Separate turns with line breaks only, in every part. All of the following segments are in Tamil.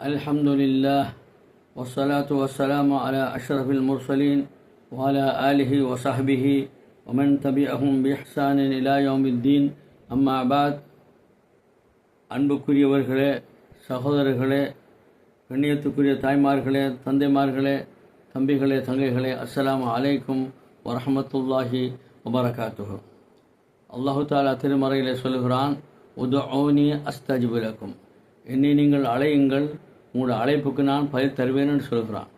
الحمد لله والصلاة والسلام على أشرف المرسلين وعلى آله وصحبه ومن تبعهم بإحسان إلى يوم الدين أما بعد அன்புக்குரியவர்களே சகோதரர்களே கண்ணியத்துக்குரிய தாய்மார்களே தந்தைமார்களே தம்பிகளே தங்கைகளே அஸ்ஸலாமு அலைக்கும் வரஹமத்துல்லாஹி வபரகாத்துஹு அல்லாஹு தாலா திருமறையிலே சொல்லுகிறான் உதுஊனி அஸ்தஜிபுலக்கும் என்னை நீங்கள் அழையுங்கள் உங்களுடைய அழைப்புக்கு நான் பதில் தருவேன் என்று சொல்கிறான்.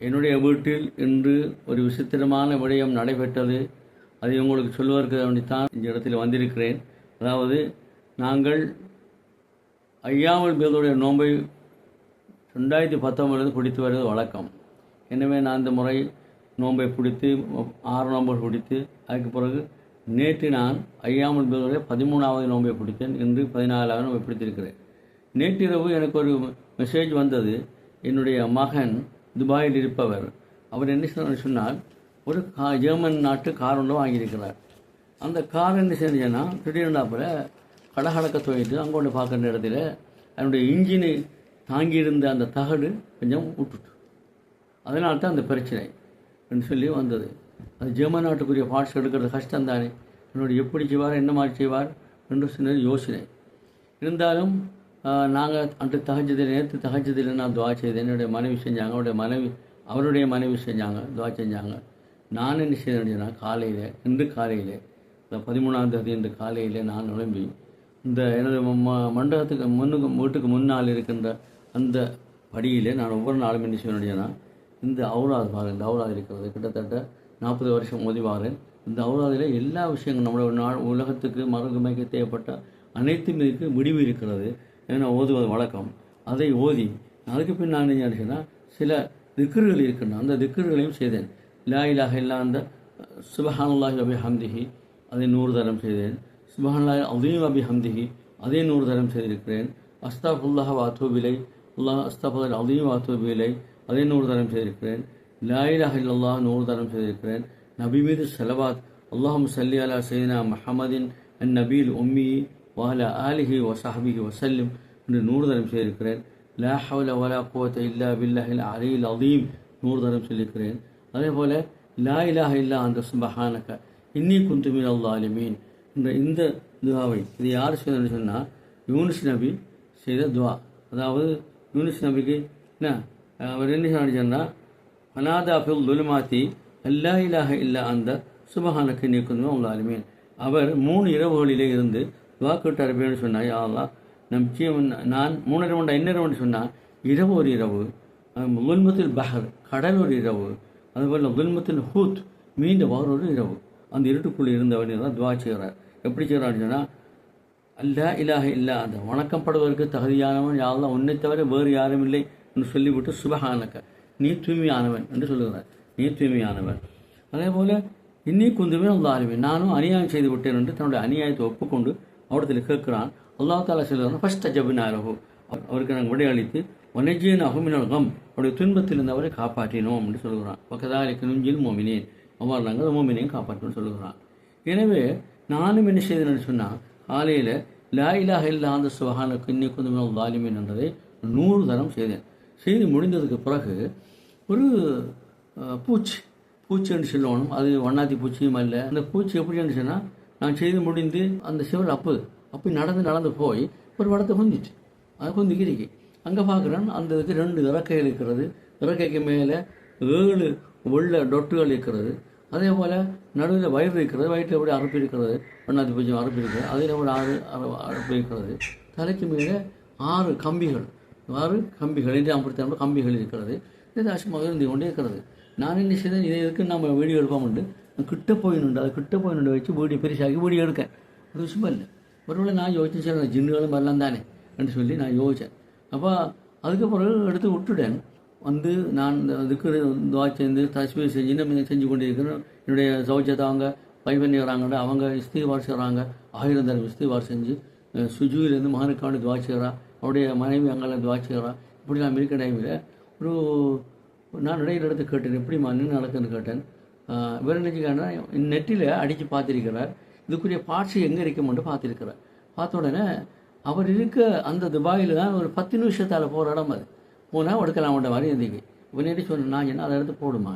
என்னுடைய வீட்டில் இன்று ஒரு விசித்திரமான விடயம் நடைபெற்றது. அதை உங்களுக்கு சொல்வதற்கு வேண்டித்தான் இந்த இடத்தில் வந்திருக்கிறேன். அதாவது நாங்கள் ஐயாமல் பேருடைய நோன்பை ரெண்டாயிரத்தி பத்தொம்பதுலேருந்து பிடித்து வருவது வழக்கம். எனவே நான் இந்த முறை நோன்பை பிடித்து ஆறு நோன்பை பிடித்து அதுக்கு பிறகு நேற்று நான் ஐயாமல் பேருடைய பதிமூணாவது நோன்பை பிடித்தேன். இன்று பதினாலாவது நோன்பை பிடித்திருக்கிறேன். நேற்றிரவு எனக்கு ஒரு மெசேஜ் வந்தது. என்னுடைய மகன் துபாயில் இருப்பவர். அவர் என்ன சொன்னார் சொன்னால் ஒரு கா ஜெர்மன் நாட்டு கார் ஒன்று வாங்கியிருக்கிறார். அந்த கார் என்ன செஞ்சேன்னா திடீர்னாப்பில் கடகடக்க துவைத்து அங்கே ஒன்று பார்க்குற இடத்துல அதனுடைய இன்ஜினு தாங்கியிருந்த அந்த தகடு கொஞ்சம் விட்டுட்டு அதனால தான் அந்த பிரச்சனை என்று சொல்லி வந்தது. அது ஜெர்மன் நாட்டுக்குரிய பார்ட்ஸ் எடுக்கிறது கஷ்டம் தானே. என்னுடைய எப்படி செய்வார் என்ன மாதிரி செய்வார் என்று சொன்னது யோசனை. இருந்தாலும் நாங்கள் அன்று தகஜதில் நேற்று தகஜதில் நான் துவா செய்தேன். என்னுடைய மனைவி செஞ்சாங்க. அவருடைய மனைவி அவருடைய மனைவி செஞ்சாங்க துவா செஞ்சாங்க. நான் என்ன செய்தேன்னா காலையில் இன்று காலையில் இந்த பதிமூணாம் தேதி இன்று காலையில் நான் நுழம்பி இந்த எனது ம மண்டபத்துக்கு முன்னுக்கு வீட்டுக்கு முன்னால் இருக்கின்ற அந்த படியிலே நான் ஒவ்வொரு நாளும் என்ன செய்வேன்னா இந்த அவுராது பாருங்கள் இந்த அவுராது இருக்கிறது. கிட்டத்தட்ட நாற்பது வருஷம் ஓதிவாரேன் இந்த அவுராதில் எல்லா விஷயங்களும் நம்மளோட நாள் உலகத்துக்கு மறுமைக்கு தேவைப்பட்ட அனைத்தும் இதுக்கு முடிவு இருக்கிறது. ஏன்னா ஓதுவது வழக்கம். அதை ஓதி அதுக்கு பின் நான் என்ன சில திக்கர்கள் இருக்கின்றன. அந்த திக்கர்களையும் செய்தேன். லா இலாக இல்லா அந்த சுபஹானுல்லாஹி அபி ஹம்திஹி அதை நூறு தரம் செய்தேன். சுபஹானுல்லாஹி அலீம் அபி ஹம்திஹி அதே நூறு தரம் செய்திருக்கிறேன். அஸ்தாஃபுல்லாஹ் வாத்தூபிலை அல்லாஹ் அஸ்தாஃபுல் அலீம் வாத்தூபிலை அதே நூறு தரம் செய்திருக்கிறேன். லா இலாக இல்லல்லாஹ் நூறு தரம் செய்திருக்கிறேன். நபி மீது செலவாத் அல்லாஹும் சல்லி அலா சைனா மஹமதின் அன் நபீல் உம்மி வால ஆலிஹி வசாஹபிஹி வசல்லும் என்று நூறு தரம் செய்திருக்கிறேன் லா ஹவல வலா குவத்த இல்லா பில்லாஹில் அலில் அதீம் நூறு தரம் சொல்லியிருக்கிறேன். அதே போல் லா இலாஹ இல்லா அந்த சுபஹானக இன்னி குந்துமின் அல்லாலிமீன் என்ற இந்த துவாவை இது யார் செய்தன்னு சொன்னால் யூனிஸ் நபி செய்த துவா. அதாவது யூனிஸ் நபிக்கு என்ன அவர் என்ன சொன்னார் அனாதா ஃபில் துலுமாத்தி அல்லா இலாஹ இல்லா அந்த சுபஹானக்கு நீ குந்துமின் அல்லாலிமீன் அவர் மூணு இரவுகளிலே இருந்து துவா கேட்டார் சொன்னார் யாரெல்லாம் நிச்சயம் நான் மூணு மண்டா என்ன இரவுன்னு சொன்னால் இரவு ஒரு இரவு துல்மத்தில் பஹர் கடல் ஒரு இரவு அதுபோல் துல்மத்தில் ஹூத் மீண்ட வார ஒரு இரவு. அந்த இருட்டுக்குள்ளே இருந்தவனே தான் துவா செய்கிறார் எப்படி செய்கிறான்னு சொன்னால் அல்லா இலாக இல்லா அந்த வணக்கப்படுவதற்கு தகுதியானவன் யாரெல்லாம் உன்னை தவிர வேறு யாரும் இல்லை என்று சொல்லிவிட்டு சுபஹானக்க நீ தூய்மையானவன் என்று சொல்லுகிறார். நீ தூய்மையானவன். அதே போல் இன்னி குந்துமே அந்த ஆளுமே நானும் அநியாயம் செய்து விட்டேன் என்று தன்னுடைய அநியாயத்தை ஒப்புக்கொண்டு அவரிடத்தில் கேட்கிறான் அல்லா தாலா சொல்லுகிறான் ஃபஸ்ட் அஜபினாரஹோ அவருக்கு நாங்கள் விடையளித்து வனஜியன் அகமினகம் அவருடைய துன்பத்தில் இருந்தவரை காப்பாற்றினோம் என்று சொல்லுகிறான். பக்கதாலிக்கு நுஞ்சில் மோமினேன். அவர் நாங்கள் மோமினையும் காப்பாற்றணும்னு சொல்லுகிறான். எனவே நானும் என்ன செய்தேன்னு சொன்னால் காலையில் லா இலாக இல்லாத அந்த சுபஹானுக்கு இன்னி குந்துமே என்றதை நூறு தரம் செய்தேன். செய்து முடிந்ததுக்கு பிறகு ஒரு பூச்சி பூச்சின்னு சொல்லுவோம் அது வண்ணாத்தி பூச்சியும் அல்ல. அந்த பூச்சி எப்படின்னு சொன்னால் நான் செய்து முடிந்து அந்த சிவர் அப்பு அப்படி நடந்து நடந்து போய் ஒரு வடத்தை குந்திச்சு. அது குந்திக்கிருக்கு அங்கே பார்க்குறேன் அந்த இதுக்கு ரெண்டு இறக்கைகள் இருக்கிறது. இறக்கைக்கு மேலே ஏழு வெள்ள டொட்டுகள் இருக்கிறது. அதே போல் நடுவில் வயிறு இருக்கிறது வயிற்றில் எப்படி அரப்பு இருக்கிறது. வண்ணாத்தி பூஜ்ஜியம் அரப்பு இருக்கிறது. அதில் ஒரு ஆறு அரப்பு இருக்கிறது. தலைக்கு மேலே ஆறு கம்பிகள். ஆறு கம்பிகள். என்று அம்படுத்த கம்பிகள் இருக்கிறது. இது அசுமாக இருந்து கொண்டே இருக்கிறது. நான் என்ன செய்தேன்? இதை எதுக்கு நம்ம வீடியோ எடுப்போம் உண்டு போய் நின்று அதை கிட்ட போய் வச்சு வீடியோ பெருசாகி வீடியோ எடுக்கேன். ஒரு விஷயமா இல்லை ஒருவேளை நான் யோசிச்சேன் சார் ஜின்னுகளும் வரலாம் தானே என்று சொல்லி நான் யோசித்தேன் அப்போ அதுக்கு பிறகு எடுத்து விட்டுட்டேன். வந்து நான் இதுக்கு துவா சேர்ந்து தஸ்மீர் செஞ்சு நம்ம செஞ்சு கொண்டு இருக்கிறேன் என்னுடைய சௌச்சத்தை அவங்க பைபண்ணிக்கிறாங்க அவங்க இஸ்திவார் செய்கிறாங்க ஆயிரம் தரம் இஸ்திவார் செஞ்சு சுஜுவிலேருந்து மகனுக்கான துவா செய்கிறா அவருடைய மனைவி அங்கே துவா செய்கிறா இப்படி நான் இருக்கிற டைமில் ஒரு நான் இடையில எடுத்து கேட்டேன் எப்படி நின்று நடக்குதுன்னு கேட்டேன். இவர் நினச்சிக்காண்டா நெட்டில் அடித்து பார்த்துருக்கிறார். இதுக்குரிய பார்ட்ஸ் எங்கே இருக்குமென்று பார்த்துருக்கிறார். பார்த்த உடனே அவர் இருக்க அந்த துபாயில் தான் ஒரு பத்து நிமிஷத்தால் போகிற இடம் அது. போனால் எடுக்கலாம் அவன்கிட்ட மாதிரி இருந்தீங்க இவனே சொன்னேன்? நான் என்ன அதை எடுத்து போடுமா?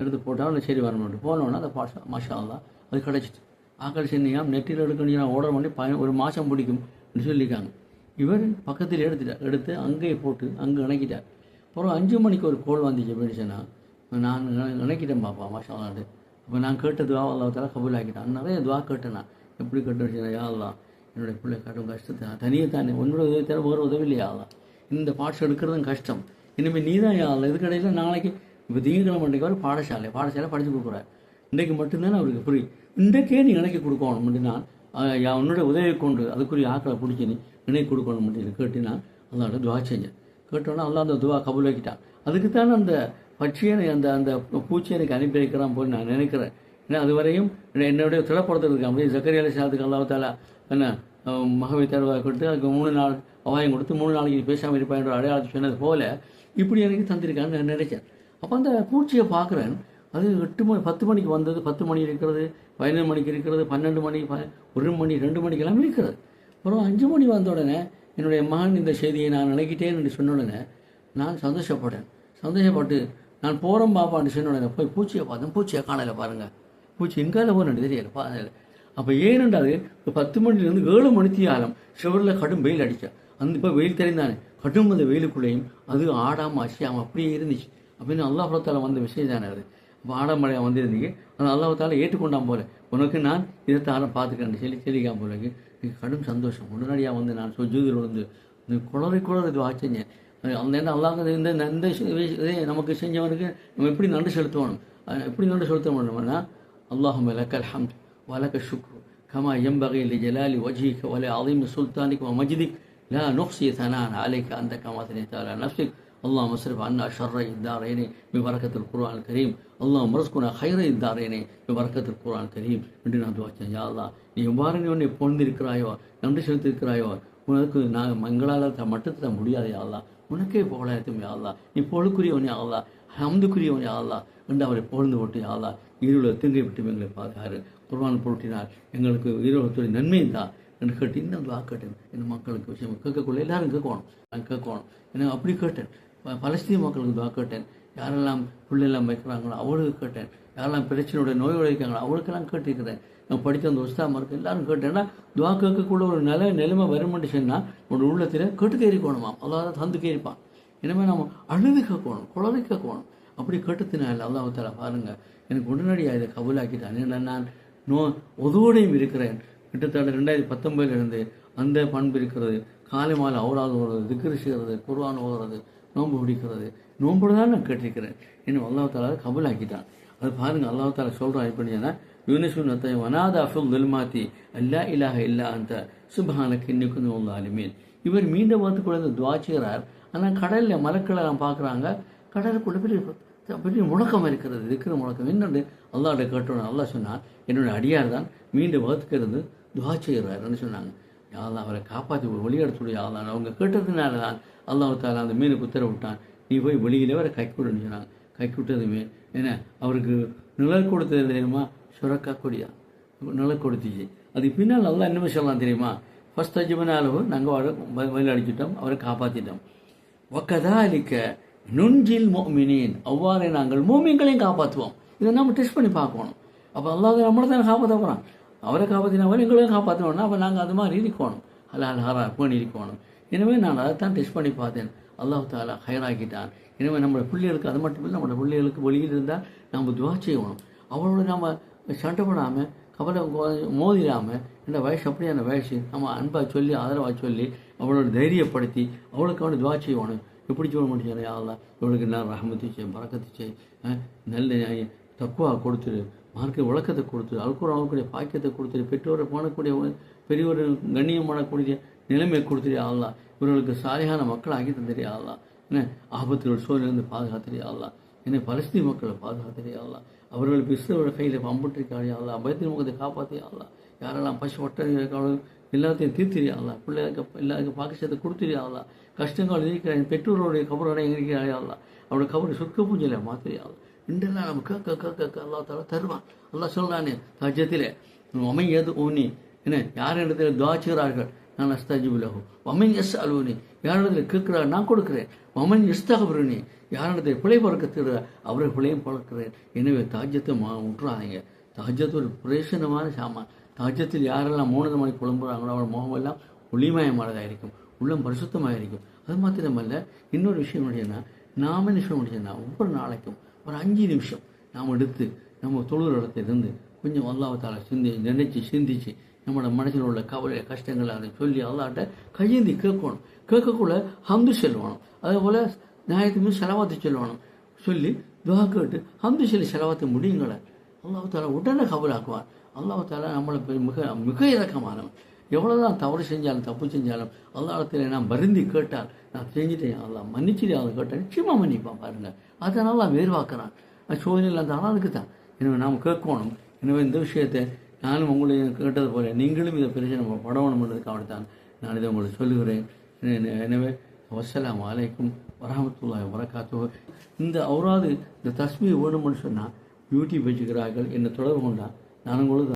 எடுத்து போட்டால் சரி வரணும்ட்டு. போனோன்னா அந்த பாஷா மாஷா தான் அது கிடச்சிட்டு ஆக்கள் சென்னையாம் நெட்டில் எடுக்கணும் நான் பண்ணி பய ஒரு மாதம் பிடிக்கும் சொல்லியிருக்காங்க. இவர் பக்கத்தில் எடுத்துட்டார். எடுத்து அங்கேயே போட்டு அங்கே இணக்கிட்டார். அப்புறம் அஞ்சு மணிக்கு ஒரு கோல் வந்துச்சு அப்படின்னு சொன்னால் நான் நினைக்கிட்டேன் பாப்பா மாஷாலாண்டு அப்போ நான் கேட்ட துவா அல்லாத்தால கபூல் ஆக்கிட்டான். நிறைய துவா கேட்டேன். நான் எப்படி கேட்டு யா அல்லா என்னுடைய பிள்ளை கடும் கஷ்டத்தை தனியே தானே உன்னோட உதவி தர வேறு உதவி இல்லையா அல்லா இந்த பாட்ஸ் எடுக்கிறதும் கஷ்டம். இனிமேல் நீ தான் யா அல்லா இதுக்கடையில் நாளைக்கு இப்போ திங்கக்கிழமை அன்றைக்கு வர பாடசாலை பாடசாலை படித்து கொடுக்குறாரு இன்றைக்கு மட்டும்தானே அவருக்கு புரி இன்றைக்கே நீ இணைக்கி கொடுக்கணும் அப்படின்னா யா உன்னோட உதவியை கொண்டு அதுக்குரிய ஆக்களை பிடிச்சி நீ இணைக்கி கொடுக்கணும் அப்படின்னு கேட்டு நான் அல்லாட்ட துவா செஞ்சேன். கேட்டோன்னா அல்லா அந்த துவா கபூலாக்கிட்டான் அதுக்கு தானே அந்த பட்சியை அந்த அந்த பூச்சி எனக்கு அனுப்பி வைக்கிறான் போய் நான் நினைக்கிறேன். ஏன்னா அதுவரையும் என்னுடைய என்னுடைய திடப்படுத்துறதுக்கு அப்படியே ஜக்கரியால சாத்துக்கு அல்லாத்தால என்ன மகவை தேர்வாக கொடுத்து அதுக்கு மூணு நாள் அபாயம் கொடுத்து மூணு நாளைக்கு பேசாமல் இருப்பான் என்ற அடையாளத்தை சொன்னது போல இப்படி எனக்கு தந்திருக்கான்னு நான் நினைச்சேன். அப்போ அந்த பூச்சியை பார்க்குறேன். அது எட்டு மணி பத்து மணிக்கு வந்தது. பத்து மணி இருக்கிறது பதினொன்று மணிக்கு இருக்கிறது பன்னெண்டு மணி ஒரு மணி ரெண்டு மணிக்கெல்லாம் இருக்கிறது. அப்புறம் அஞ்சு மணி வந்த உடனே என்னுடைய மகன் இந்த செய்தியை நான் நினைக்கிட்டேன் என்று சொன்ன உடனே நான் சந்தோஷப்பட்டேன். சந்தோஷப்பட்டு நான் போகிறோம் பாப்பான்னு சொன்ன போய் பூச்சியை பார்த்தேன் பூச்சியை காணலை பாருங்கள் பூச்சி எங்கால போகணும் தெரியல பாருங்கள் அப்போ ஏனென்றால் இப்போ பத்து மணிலேருந்து ஏழு மணித்தி ஆலம் சுவரில் கடும் வெயில் அடித்தா அந்த இப்போ வெயில் தெரிந்தானே கடும் அந்த வெயிலுக்குள்ளேயும் அது ஆடாமல் அசியாமல் அப்படியே இருந்துச்சு. அப்படின்னு அல்லாஹத்தால வந்த விஷயம் தானே அது. அப்போ ஆடாமலையாக வந்திருந்தீங்க. அது அல்லாஹத்தால ஏற்றுக்கொண்டான் போல. உனக்கு நான் இதை பார்த்துக்கிறேன் சொல்லி சொல்லிக்காம போல எனக்கு கடும் சந்தோஷம். உடனடியாக வந்து நான் சொஜூதில் வந்து குளறி குளறி இது ஆச்சுங்க அந்த என்ன அல்லாஹ் இந்த இந்த இதை நமக்கு செஞ்சவனுக்கு நம்ம எப்படி நன்றி செலுத்தணும் எப்படி நன்றி செலுத்த முடியும்னா اللهم لك الحمد ولك الشكر كما ينبغي لجلال وجهك ولعظيم سلطانك ومجدك لا نحصي ثناء عليك أنت كما ثنيت على نفسك اللهم اصرف عنا شر الدارين ببركة القرآن الكريم اللهم ارزقنا خير الدارين ببركة القرآن الكريم என்று நான் துவாச்சேன் யா அல்லா நீ எவ்வாறு நீ உன்னை பொழுந்திருக்கிறாயோ நன்றி செலுத்திருக்கிறாயோ உனக்கு நான் எங்களால் மட்டும் முடியாது யா உனக்கே புகழாயத்தும் யா அல்லா நீ பொழுக்குரியவன் யாழ்லா அல்லா ஹம்துக்குரியவன் யா என்று அவரை பொழுந்து போட்டு யாழ்லா அல்லா ஈரோட விட்டு எங்களை பாதுகாரு. குர்வான் பொருட்டினார். எங்களுக்கு ஈரோடத்துடைய நன்மை தான் என்று கேட்டு இன்னும் துவா கேட்டேன். என் மக்களுக்கு விஷயம் கேட்கக்குள்ள எல்லாரும் கேட்கணும். நான் கேட்கணும். எனக்கு அப்படி கேட்டேன். பலஸ்தீன மக்களுக்கு துவா கேட்டேன். யாரெல்லாம் பிள்ளைலாம் வைக்கிறாங்களோ அவளுக்கு கேட்டேன். யாரெல்லாம் பிரச்சனையோட நோய் இருக்காங்களோ அவளுக்கெல்லாம் கேட்டிருக்கிறேன். நான் படித்த அந்த உஸ்தாமா இருக்கு எல்லாரும் கேட்டேன்னா துவா கேட்கக்கூட ஒரு நில நிலைமை வருமென்று சொன்னால் உன்னோட உள்ளத்தில் கேட்டுக்கே கேறிக்கோணுமாம் அதாவது தந்து கேட்பான் இனிமேல் நம்ம அழுது கேட்கணும் குழந்தை கேட்கணும் அப்படி கேட்டத்தினால அல்லாஹ் தலா பாருங்க. எனக்கு உடனடியாக இதை கபூலாக்கிட்டான். ஏன்னா நான் நோ உதவோடையும் இருக்கிறேன். கிட்டத்தட்ட ரெண்டாயிரத்தி பத்தொன்பதுலேருந்து அந்த பண்பு இருக்கிறது. காலை மாலை அவுராது ஓடுறது திக்ரு செய்கிறது குர்வான் ஓடுறது நோன்பு பிடிக்கிறது நோன்பு தான் நான் கேட்டிருக்கிறேன். இன்னும் அல்லாஹால கபூலாக்கிட்டான். அது பாருங்க அல்லாஹால சொல்கிறான் எப்படின்னா யூனிசுன் வனாத அஃபுல் துல்மாத்தி அல்லா இலாக இல்லா அந்த சுபஹானக்கு இன்னைக்கு உள்ள இவர் மீண்டும் வந்து குழந்தை துவா செய்கிறார் ஆனால் கடலில் மலக்களை எல்லாம் பார்க்குறாங்க கடலுக்குள்ள பெரிய பெரிய முழக்கம் இருக்கிறது இருக்கிற முழக்கம் என்னென்று அல்லாட கேட்டோன்னு அல்லா சொன்னான் என்னுடைய அடியார் தான் மீண்டும் வகுத்துக்கிறது துவா செய்கிறாருன்னு சொன்னாங்க யாரெல்லாம் அவரை காப்பாற்றி வெளியெடுத்துடைய யாரெல்லாம் அவங்க கேட்டதுனால தான் அல்லாஹ் தாலா அந்த மீனுக்கு உத்தரவிட்டான் நீ போய் வெளியிலே வர கைக்கு விடுன்னு சொன்னாங்க கை விட்டதுமே என்ன அவருக்கு நிழல் கொடுத்தது தெரியுமா சுரக்கா கொடியா? நிழல் கொடுத்துச்சு அதுக்கு பின்னால் நல்லா என்னமே சொல்லலாம் தெரியுமா? ஃபஸ்ட் அளவு நாங்கள் அவரை வயல் அவரை காப்பாற்றிட்டோம் ஒக்கதா அளிக்க நுஞ்சில் மோமினின். அவ்வாறே நாங்கள் மோமியங்களையும் காப்பாற்றுவோம் இதை நம்ம டெஸ்ட் பண்ணி பார்க்கணும். அப்போ அல்லாத நம்மளை தானே காப்பாற்ற போகிறான் அவரை காப்பாற்றினவரை எங்களையும் காப்பாற்றணும்னா அப்போ நாங்கள் அது மாதிரி இருக்கணும். அல்லாஹ் ஹரா பேணி இருக்கணும். எனவே நான் அதை தான் டெஸ்ட் பண்ணி பார்த்தேன். அல்லாஹ் தாலா ஹயராக்கிட்டான் எனவே நம்மளோட பிள்ளைகளுக்கு அது மட்டும் இல்லை நம்மளோட பிள்ளைகளுக்கு வெளியில் இருந்தால் நம்ம துவா செய்யணும். அவளோட நம்ம சண்டை போடாமல் கவலை மோதிடாமல் இந்த வயசு அப்படியான வயசு நம்ம அன்பாக சொல்லி ஆதரவாக சொல்லி அவளோட தைரியப்படுத்தி அவளுக்கு அவனை துவா செய்வானு. எப்படி சொல்ல முடியாது யாரெல்லாம் இவளுக்கு நான் ரஹமத்து செய் பறக்கத்து செய் நல்ல தக்குவா கொடுத்துரு. மார்க்க விளக்கத்தை கொடுத்துரு. அல்குற அவங்களுடைய பாக்கியத்தை கொடுத்துரு. பெற்றோரை போனக்கூடிய பெரியவர் ஒரு கண்ணியம் பண்ணக்கூடிய நிலைமையை கொடுத்துரு ஆகலாம் இவர்களுக்கு சாலையான மக்கள் ஆகி தந்துரு ஆகலாம் என்ன ஆபத்துகள் சூழலிருந்து பாதுகாத்துரு ஆகலாம் என்ன பலஸ்தீன் மக்களை பாதுகாத்துரு ஆகலாம் அவர்கள் பிஸ்தவரோட கையில் பம்புட்டிருக்காளே ஆகலாம் பயத்தின் முகத்தை காப்பாற்றி ஆகலாம் யாரெல்லாம் பசு ஒட்டை எல்லாத்தையும் தீர்த்திரி பிள்ளைகளுக்கு எல்லாருக்கும் பாக்கியத்தை கொடுத்துரு கஷ்டங்கள் இருக்கிறாங்க பெற்றோருடைய கபரோட இருக்கிறாரே அவருடைய அவரோட கபரை சொர்க்க பூஞ்சையில் மாத்திரி இன்றெல்லாம் நம்ம கேட்க கேட்க கேட்க அல்லா தலா தருவான். அல்லா சொல்றானே தஜத்திலே அமையது ஓனி என்ன யார் இடத்துல துவாச்சுகிறார்கள் நான் அஸ்தாஜிபுலகு வமன் எஸ் அலுவனி யாரிடத்தில் கேட்கிறார் நான் கொடுக்கிறேன். வமன் எஸ்தகபுரணி யாரிடத்தில் பிழை பறக்கத்துகிறார் அவரை பிழையும் பழக்கிறேன் எனவே தாஜ்யத்தை மா விட்டுறாதீங்க தாஜ்யத்து ஒரு பிரேசனமான சாமான். தாஜ்யத்தில் யாரெல்லாம் மூணு மணி குழம்புறாங்களோ அவரோட முகமெல்லாம் ஒளிமயமானதாக இருக்கும். உள்ளம் பரிசுத்தமாக இருக்கும். அது மாத்திரமல்ல இன்னொரு விஷயம் என்னன்னா நாம என்ன விஷயம் ஒவ்வொரு நாளைக்கும் ஒரு அஞ்சு நிமிஷம் நாம் எடுத்து நம்ம தொழுகிற இடத்திலிருந்து கொஞ்சம் வல்லாவத்தால் சிந்தி நினைச்சு சிந்திச்சு நம்மளோட மனசில் உள்ள கவலை கஷ்டங்கள் அதை சொல்லி அல்லாட்ட கையேந்தி கேட்கணும். கேட்கக்குள்ள ஹந்து செல்வணும். அதே போல் நியாயத்துக்கு செலவாத்து செல்வணும். சொல்லி துவா கேட்டு ஹம்து சொல்லி செலவாத்து முடியுங்களே? அல்லாஹால உடனே கபலாக்குவார். அல்லாஹால நம்மளை மிக மிக இறக்கமானவன் எவ்வளோதான் தவறு செஞ்சாலும் தப்பு செஞ்சாலும் அல்லாடத்தில் நான் வருந்தி கேட்டால் நான் செஞ்சுட்டேன். அல்லா மன்னிச்சுட்டு அவன் கேட்டால் நிச்சயமாக மன்னிப்பான் பாருங்கள் அதனால் அவன் வேர்வாக்குறான். சோதனையில் அந்த ஆளுக்கு தான். எனவே நாம் கேட்கணும். எனவே இந்த விஷயத்தை நானும் உங்களை கேட்டது போல நீங்களும் இதை பிரச்சனை படவணும்ன்றதுக்காக தான் நான் இதை உங்களுக்கு சொல்லுகிறேன். எனவே வசலாம் அலைக்கும் வரமத்துல்லாஹி வரக்காத்தோ இந்த அவராது இந்த தஸ்மி வேணும்னு சொன்னால் யூடியூப் வச்சுக்கிறார்கள் என்னை தொடர்பு கொண்டா நான் உங்களுக்கு